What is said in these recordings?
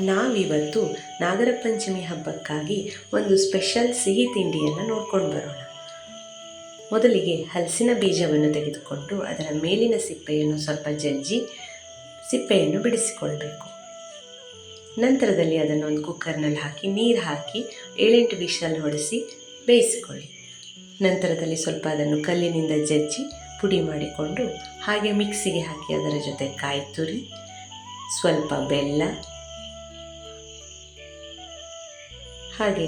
ನಾವಿವತ್ತು ನಾಗರ ಪಂಚಮಿ ಹಬ್ಬಕ್ಕಾಗಿ ಒಂದು ಸ್ಪೆಷಲ್ ಸಿಹಿ ತಿಂಡಿಯನ್ನು ನೋಡ್ಕೊಂಡು ಬರೋಣ. ಮೊದಲಿಗೆ ಹಲಸಿನ ಬೀಜವನ್ನು ತೆಗೆದುಕೊಂಡು ಅದರ ಮೇಲಿನ ಸಿಪ್ಪೆಯನ್ನು ಸ್ವಲ್ಪ ಜಜ್ಜಿ ಸಿಪ್ಪೆಯನ್ನು ಬಿಡಿಸಿಕೊಳ್ಬೇಕು. ನಂತರದಲ್ಲಿ ಅದನ್ನು ಒಂದು ಕುಕ್ಕರ್ನಲ್ಲಿ ಹಾಕಿ, ನೀರು ಹಾಕಿ ಏಳೆಂಟು ವಿಷಲ್ ಹೊಡೆಸಿ ಬೇಯಿಸಿಕೊಳ್ಳಿ. ನಂತರದಲ್ಲಿ ಸ್ವಲ್ಪ ಅದನ್ನು ಕಲ್ಲಿನಿಂದ ಜಜ್ಜಿ ಪುಡಿ ಮಾಡಿಕೊಂಡು ಹಾಗೆ ಮಿಕ್ಸಿಗೆ ಹಾಕಿ ಅದರ ಜೊತೆ ಕಾಯಿ ತುರಿ ಸ್ವಲ್ಪ ಬೆಲ್ಲ ಹಾಗೆ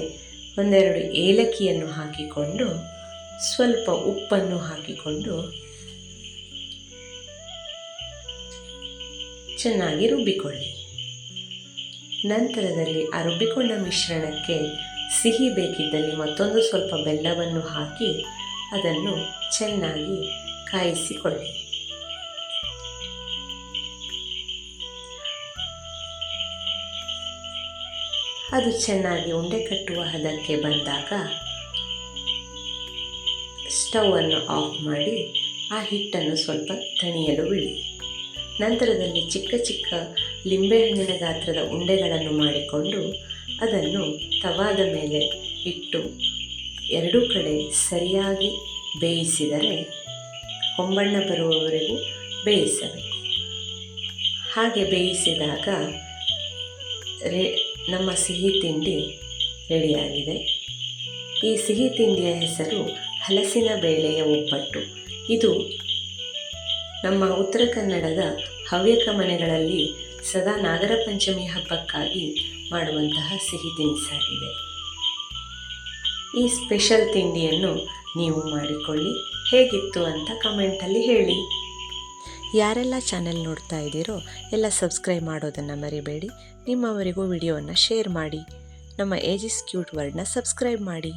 ಒಂದೆರಡು ಏಲಕ್ಕಿಯನ್ನು ಹಾಕಿಕೊಂಡು ಸ್ವಲ್ಪ ಉಪ್ಪನ್ನು ಹಾಕಿಕೊಂಡು ಚೆನ್ನಾಗಿ ರುಬ್ಬಿಕೊಳ್ಳಿ. ನಂತರದಲ್ಲಿ ಆ ರುಬ್ಬಿಕೊಂಡ ಮಿಶ್ರಣಕ್ಕೆ ಸಿಹಿ ಬೇಕಿದ್ದಲ್ಲಿ ಮತ್ತೊಂದು ಸ್ವಲ್ಪ ಬೆಲ್ಲವನ್ನು ಹಾಕಿ ಅದನ್ನು ಚೆನ್ನಾಗಿ ಕಾಯಿಸಿಕೊಳ್ಳಿ. ಅದು ಚೆನ್ನಾಗಿ ಉಂಡೆ ಕಟ್ಟುವ ಹದಕ್ಕೆ ಬಂದಾಗ ಸ್ಟವನ್ನು ಆಫ್ ಮಾಡಿ ಆ ಹಿಟ್ಟನ್ನು ಸ್ವಲ್ಪ ತಣಿಯಲು ಬಿಡಿ. ನಂತರದಲ್ಲಿ ಚಿಕ್ಕ ಚಿಕ್ಕ ಲಿಂಬೆಹಣ್ಣಿನ ಗಾತ್ರದ ಉಂಡೆಗಳನ್ನು ಮಾಡಿಕೊಂಡು ಅದನ್ನು ತವಾದ ಮೇಲೆ ಇಟ್ಟು ಎರಡೂ ಕಡೆ ಸರಿಯಾಗಿ ಬೇಯಿಸಿದರೆ ಹೊಂಬಣ್ಣ ಬರುವವರೆಗೂ ಬೇಯಿಸಬೇಕು. ಹಾಗೆ ಬೇಯಿಸಿದಾಗ ರೇ ನಮ್ಮ ಸಿಹಿ ತಿಂಡಿ ರೆಡಿಯಾಗಿದೆ. ಈ ಸಿಹಿ ತಿಂಡಿಯ ಹೆಸರು ಹಲಸಿನ ಬೇಳೆಯ ಒಬ್ಬಟ್ಟು. ಇದು ನಮ್ಮ ಉತ್ತರ ಕನ್ನಡದ ಹವ್ಯಕ ಮನೆಗಳಲ್ಲಿ ಸದಾ ನಾಗರ ಪಂಚಮಿ ಹಬ್ಬಕ್ಕಾಗಿ ಮಾಡುವಂತಹ ಸಿಹಿ ತಿನಿಸಾಗಿದೆ. ಈ ಸ್ಪೆಷಲ್ ತಿಂಡಿಯನ್ನು ನೀವು ಮಾಡಿಕೊಳ್ಳಿ. ಹೇಗಿತ್ತು ಅಂತ ಕಮೆಂಟಲ್ಲಿ ಹೇಳಿ. ಯಾರೆಲ್ಲ ಚಾನೆಲ್ ನೋಡ್ತಾ ಇದ್ದೀರೋ ಎಲ್ಲ ಸಬ್ಸ್ಕ್ರೈಬ್ ಮಾಡೋದನ್ನು ಮರಿಬೇಡಿ. ನಿಮ್ಮವರಿಗೂ ವಿಡಿಯೋವನ್ನು ಶೇರ್ ಮಾಡಿ. ನಮ್ಮ ಏಜಿಸ್ ಕ್ಯೂಟ್ ವರ್ಡ್ನ ಸಬ್ಸ್ಕ್ರೈಬ್ ಮಾಡಿ.